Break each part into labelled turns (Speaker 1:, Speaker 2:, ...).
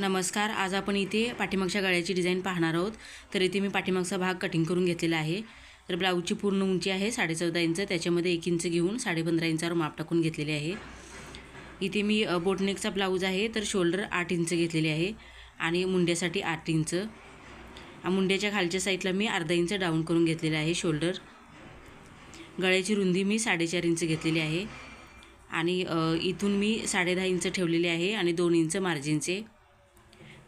Speaker 1: नमस्कार आज आपण इथे पाठीमागच्या गळ्याची डिझाईन पाहणार आहोत. तर इथे मी पाठीमागचा भाग कटिंग करून घेतलेला आहे. तर ब्लाऊजची पूर्ण उंची आहे साडेचौदा इंच त्याच्यामध्ये एक इंच घेऊन साडेपंधरा इंचावर माप टाकून घेतलेले आहे. इथे मी बोटनेकचा ब्लाऊज आहे तर शोल्डर आठ इंच घेतलेले आहे आणि मुंड्यासाठी आठ इंच. मुंड्याच्या खालच्या साईडला मी अर्धा इंच डाऊन करून घेतलेलं आहे शोल्डर गळ्याची रुंदी मी साडेचार इंच घेतलेली आहे आणि इथून मी साडेदहा इंच ठेवलेले आहे आणि दोन इंच मार्जिनचे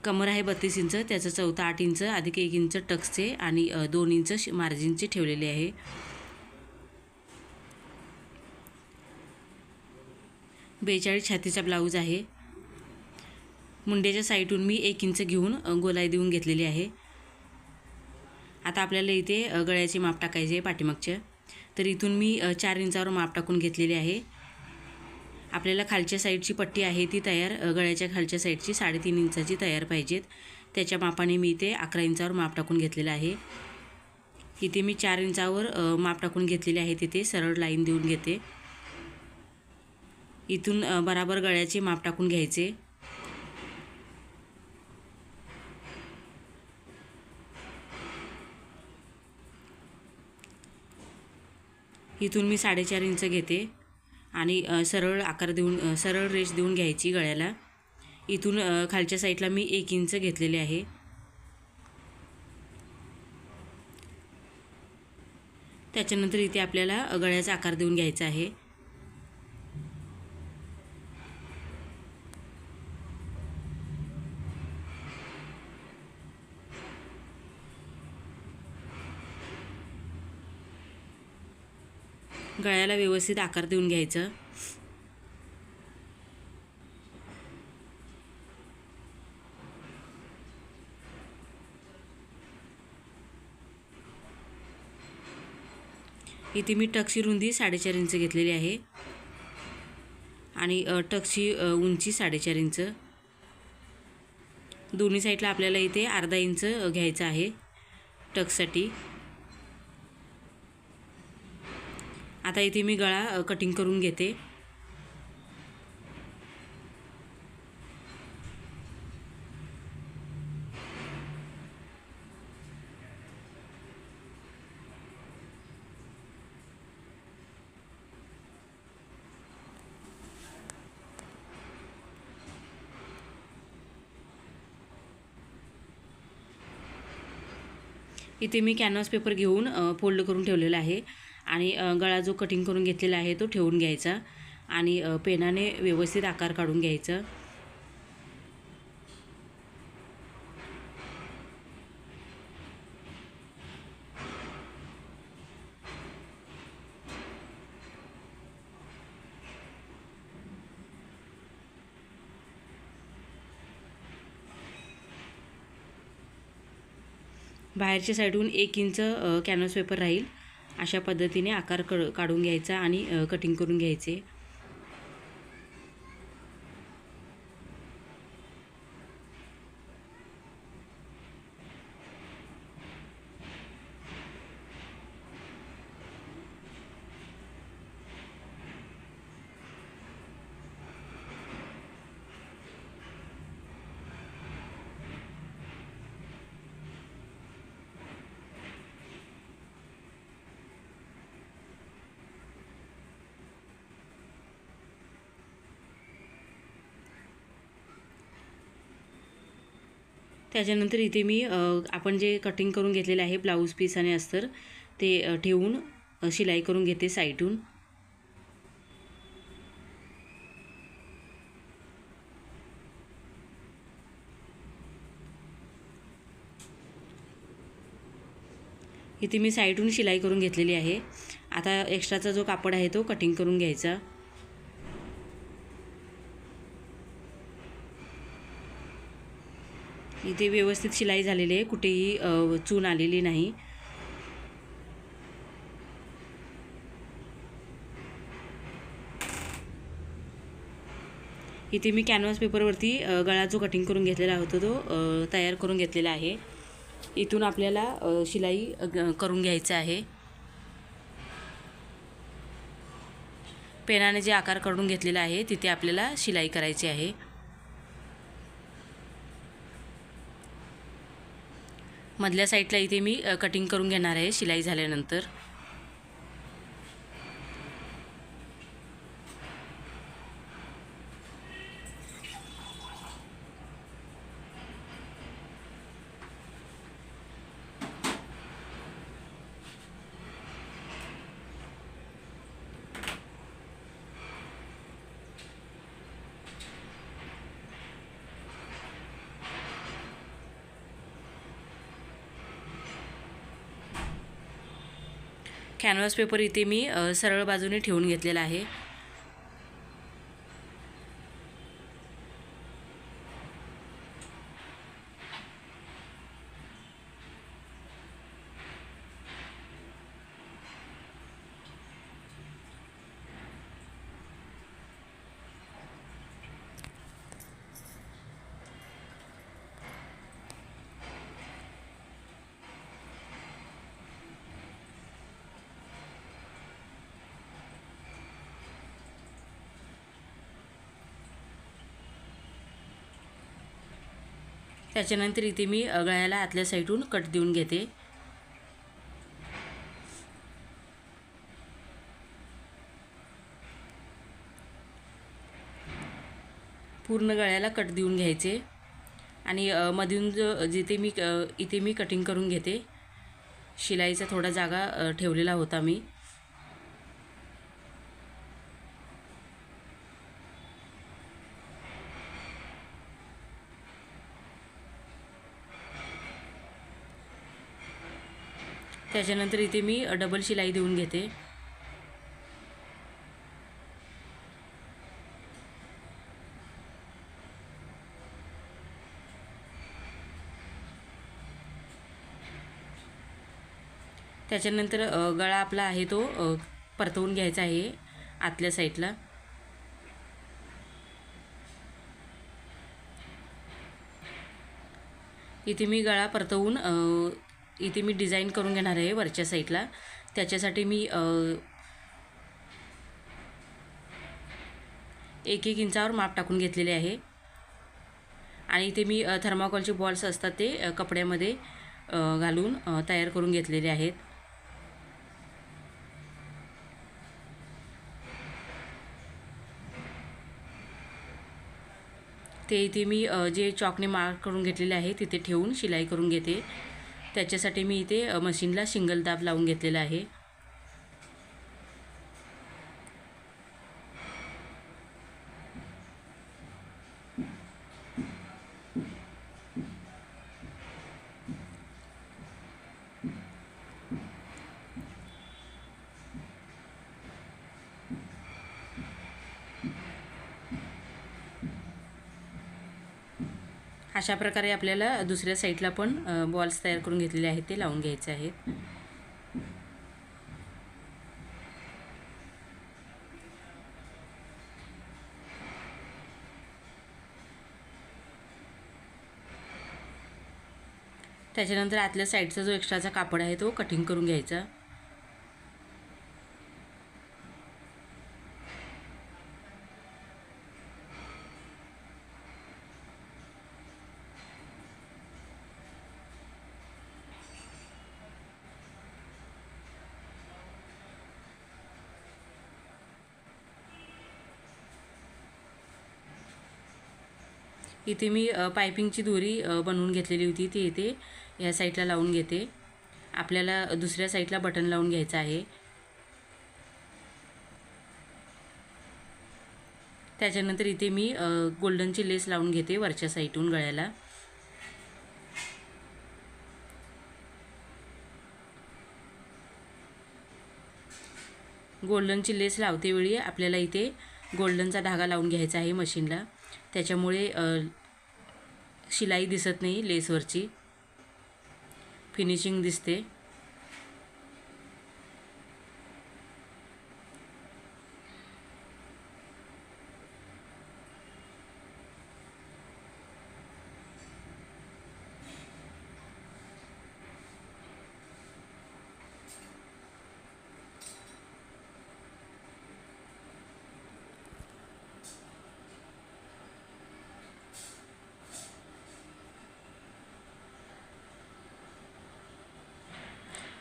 Speaker 1: कमर आहे बत्तीस इंच त्याचं चौथा आठ इंच अधिक एक इंच टक्सचे आणि दोन इंच श- मार्जिनचे ठेवलेले आहे. बेचाळीस छातीचा ब्लाऊज आहे. मुंड्याच्या साईडून मी एक इंच घेऊन गोलाई देऊन घेतलेली आहे. आता आपल्याला इथे गळ्याचे माप टाकायचे आहे पाठीमागच्या तर इथून मी चार इंचावर माप टाकून घेतलेले आहे. आपल्याला खालच्या साईडची पट्टी आहे ती तयार गळ्याच्या खालच्या साईडची साडेतीन इंचाची तयार पाहिजेत. त्याच्या मापाने मी इथे अकरा इंचावर माप टाकून घेतलेलं आहे. इथे मी चार इंचावर माप टाकून घेतलेले आहे तिथे सरळ लाईन देऊन घेते. इथून बराबर गळ्याचे माप टाकून घ्यायचे. इथून मी साडेचार इंच घेते. आणि सरळ आकार देऊन सरळ रेष देऊन घ्यायची गळ्याला. इथून खालच्या साईडला मी एक इंच घेतलेले आहे. त्याच्यानंतर इथे आपल्याला गळ्याचा आकार देऊन घ्यायचा आहे. गळ्याला व्यवस्थित आकार देऊन घ्यायचं. इथे मी टक्सची रुंदी साडेचार इंच घेतलेली आहे. आणि अ, टक्सची उंची साडेचार इंच. दोन्ही साईडला आपल्याला इथे अर्धा इंच घ्यायचं आहे टक्ससाठी आता इथे मी गळा कटिंग करून घेते. इथे मी कॅनव्हास पेपर घेऊन फोल्ड करून ठेवलेला आहे. आणि गळा जो कटिंग करून घेतलेला आहे तो ठेवून घ्यायचा आणि पेनाने व्यवस्थित आकार काढून घ्यायचा. बाहेरच्या साईडहून एक इंच अ, कॅनव्हास पेपर राहील. अशा पद्धतीने आकार कड काढून घ्यायचा आणि कटिंग करून घ्यायचे. त्याच्यानंतर इथे मी आपण जे कटिंग करून घेतलेले आहे ब्लाऊज पीस आणि अस्तर ते ठेवून शिलाई करून घेते साईडून इथे मी साईडून शिलाई करून घेतलेली आहे. आता एक्स्ट्राचा जो कापड आहे तो कटिंग करून घ्यायचा. इथे व्यवस्थित शिलाई झालेली आहे. कुठेही चून आलेली नाही. इथे मी कॅनव्हास पेपरवरती गळा जो कटिंग करून घेतलेला होता तो तयार करून घेतलेला आहे. इथून आपल्याला शिलाई करून घ्यायचं आहे. पेनाने जे आकार काढून घेतलेला आहे तिथे आपल्याला शिलाई करायची आहे. मधल्या साईडला इथे मी कटिंग करून घेणार आहे शिलाई झाल्यानंतर. कॅनव्हास पेपर इथे मी सरळ बाजूने ठेवून घेतलेला आहे. त्याच्यानंतर इथे मी गळ्याला आतल्या साईडून कट देऊन घेते. पूर्ण गळ्याला कट देऊन घ्यायचे. आणि मधून जो जिथे मी इथे मी कटिंग करून घेते शिलाईचा थोडा जागा ठेवलेला होता मी. त्याच्यानंतर इथे मी डबल शिलाई देऊन घेते. त्याच्यानंतर गळा आपला आहे तो परतवून घ्यायचा आहे आतल्या साईडला. इथे मी गळा परतवून इथे मी डिझाईन करून घेणार आहे वरच्या साईडला. त्याच्यासाठी मी एक एक इंचावर माप टाकून घेतलेले आहे. आणि इथे मी थर्माकॉलचे बॉल्स असतात ते कपड्यामध्ये घालून तयार करून घेतलेले आहेत. ते इथे मी जे चॉकने मार्क करून घेतलेले आहे तिथे ठेवून शिलाई करून घेते. त्याच्यासाठी मी इथे मशीनला सिंगल दाब लावून घेतलेला आहे. अशा प्रकारे आपल्याला दुसऱ्या साईडला पण बॉल्स तयार करून घेतलेले आहेत ते लावून घ्यायचे आहेत. त्याच्यानंतर आतल्या साईडचा जो एक्स्ट्राचा कापड आहे तो कटिंग करून घ्यायचा. इथे मी पायपिंगची दोरी बनवून घेतलेली होती. ती इथे ह्या साईडला लावून घेते. आपल्याला दुसऱ्या साईडला बटन लावून घ्यायचं आहे. त्याच्यानंतर इथे मी गोल्डनची लेस लावून घेते वरच्या साईडून गळ्याला. गोल्डनची लेस लावते वेळी आपल्याला इथे गोल्डनचा धागा लावून घ्यायचा आहे मशीनला. त्याच्यामुळे शिलाई दिसत नाही लेसवरची. फिनिशिंग दिसते.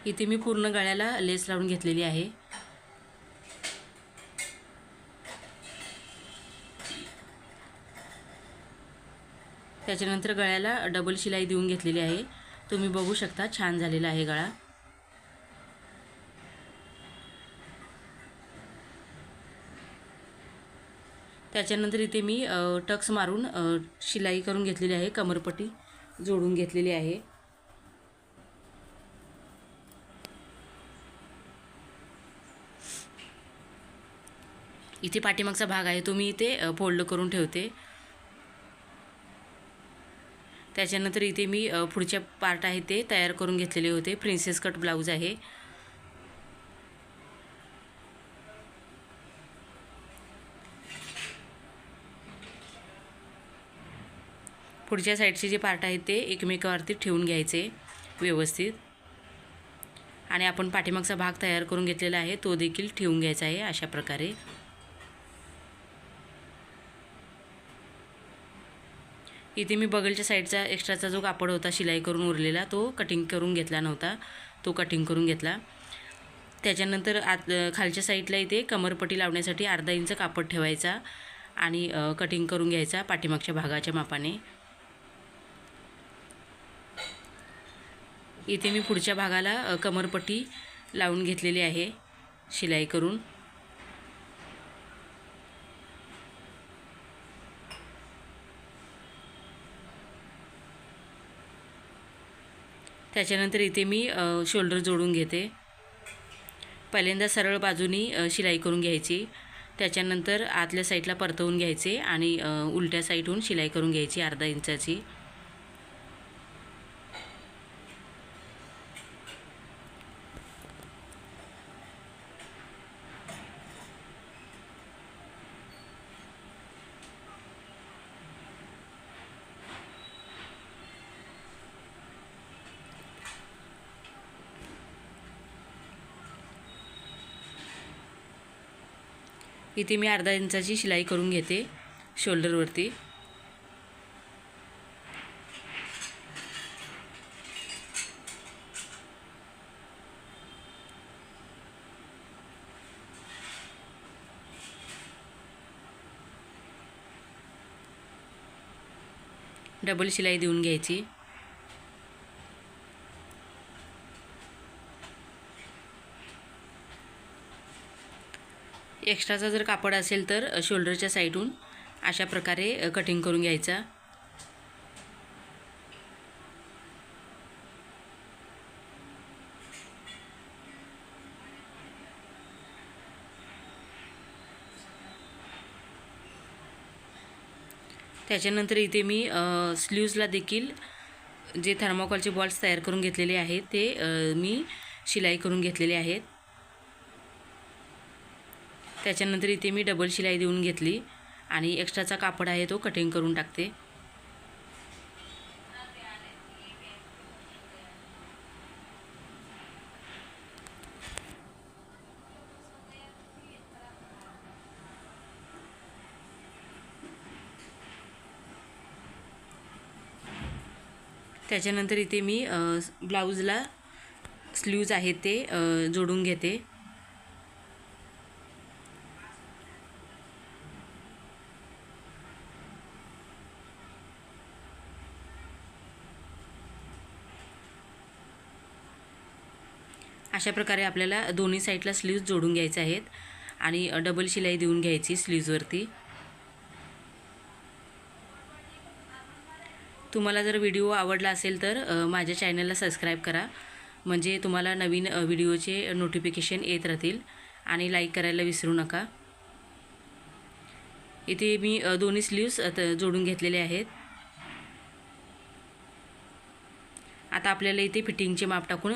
Speaker 1: इथे मी पूर्ण गळ्याला लेस लावून घेतलेली आहे. त्याच्यानंतर गळ्याला डबल शिलाई देऊन घेतलेली आहे. तुम्ही बघू शकता छान झालेला आहे गळा. त्याच्यानंतर इथे मी टक्स मारून शिलाई करून घेतलेली आहे कमरपट्टी जोडून घेतलेली आहे. इथे पाठीमागचा भाग आहे तो मी इथे फोल्ड करून ठेवते. त्याच्यानंतर इथे मी पुढच्या पार्ट आहे ते तयार करून घेतलेले होते. प्रिन्सेस कट ब्लाऊज आहे. पुढच्या साईडचे जे पार्ट आहेत ते एकमेकावरती ठेवून घ्यायचे व्यवस्थित. आणि आपण पाठीमागचा भाग तयार करून घेतलेला आहे तो देखील ठेवून घ्यायचा आहे अशा प्रकारे. इथे मी बगलच्या साईडचा एक्स्ट्राचा जो कापड होता शिलाई करून उरलेला तो कटिंग करून घेतला नव्हता. तो कटिंग करून घेतला. त्याच्यानंतर आत खालच्या साईडला इथे कमरपट्टी लावण्यासाठी अर्धा इंच कापड ठेवायचा आणि कटिंग करून घ्यायचा पाठीमागच्या भागाच्या मापाने. इथे मी पुढच्या भागाला कमरपट्टी लावून घेतलेली आहे शिलाई करून. त्याच्यानंतर इथे मी शोल्डर जोडून घेते. पहिल्यांदा सरळ बाजूनी शिलाई करून घ्यायची. त्याच्यानंतर आतल्या साईडला परतवून घ्यायचे आणि उलट्या साईडहून शिलाई करून घ्यायची अर्धा इंचाची. इथे मी अर्धा इंचाची शिलाई करून घेते शोल्डरवरती डबल शिलाई देऊन घ्यायची. एक्स्ट्राचा जर कापड असेल तर शोल्डरच्या साईडहून अशा प्रकारे कटिंग करून घ्यायचा. त्याच्यानंतर इथे मी स्लीव्जला देखील जे थर्माकॉलचे बॉल्स तयार करून घेतलेले आहेत ते मी शिलाई करून घेतलेले आहेत. त्याच्यानंतर इथे मी डबल शिलाई देऊन घेतली आणि एक्स्ट्राचा कापड आहे तो कटिंग करून टाकते. त्याच्यानंतर इथे मी ब्लाऊजला स्लीव्ज आहेत ते जोडून घेते. अशा प्रकारे आपल्याला दोन्ही साईडला स्लीव्ज जोडून घ्यायचे आहेत. आणि डबल शिलाई देऊन घ्यायची स्लीव्जवरती तुम्हाला जर व्हिडिओ आवडला असेल तर माझ्या चॅनलला सबस्क्राईब करा. म्हणजे तुम्हाला नवीन व्हिडिओचे नोटिफिकेशन येत राहतील. आणि लाईक करायला विसरू नका. इथे मी दोन्ही स्लीव्स जोडून घेतलेले आहेत. आता आपल्याला इथे फिटिंगचे माप टाकून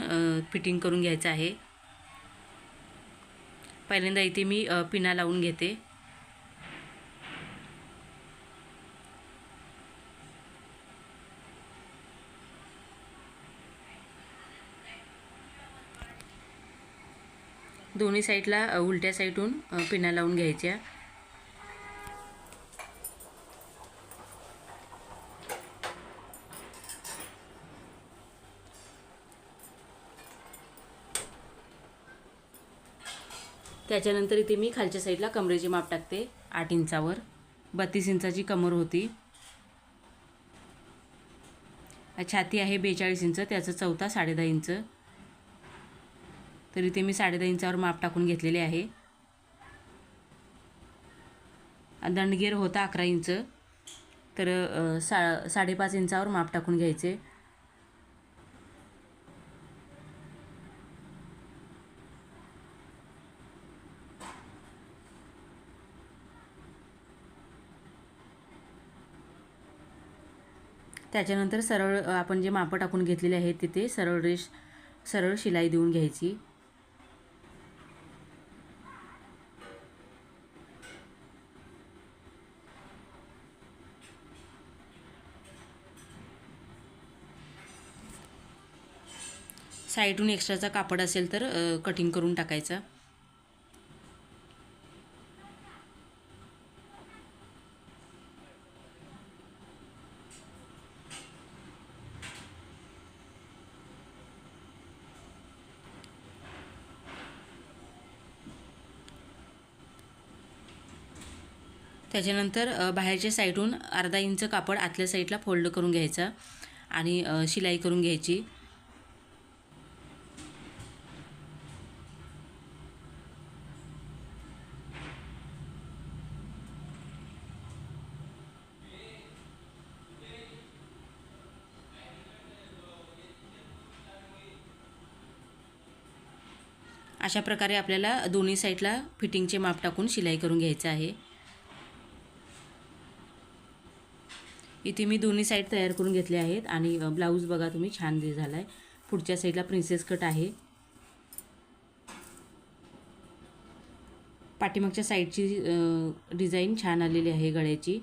Speaker 1: फिटिंग करून घ्यायचं आहे. पहिल्यांदा इथे मी पिना लावून घेते. दोन्ही साईडला उलट्या साईडहून पिना लावून घ्यायच्या. त्याच्यानंतर इथे मी खालच्या साईडला कमरेचे माप टाकते. आठ इंचावर. बत्तीस इंचाची कमर होती. छाती आहे बेचाळीस इंच. त्याचं चौथा साडेदहा इंच. तर इथे मी साडेदहा इंचावर माप टाकून घेतलेले आहे. दंडगेर होता अकरा इंच. तर सा साडेपाच इंचावर माप टाकून घ्यायचे. त्याच्यानंतर सरळ आपण जे मापं टाकून घेतलेले आहेत तिथे सरळ रेष सरळ शिलाई देऊन घ्यायची. साईडून एक्स्ट्राचा कापड असेल तर कटिंग करून टाकायचा. त्याच्यानंतर बाहेरच्या साईडहून अर्धा इंच कापड आतल्या साईडला फोल्ड करून घ्यायचा आणि शिलाई करून घ्यायची. अशा प्रकारे आपल्याला दोन्ही साईडला फिटिंगचे माप टाकून शिलाई करून घ्यायचं आहे. इथे मी दोन्ही साईड तयार करून घेतले आहेत आणि ब्लाऊज बघा तुम्ही छान दे झाला आहे पुढच्या साईडला प्रिन्सेस कट आहे. पाठीमागच्या साईडची डिझाईन छान आलेली आहे गळ्याची.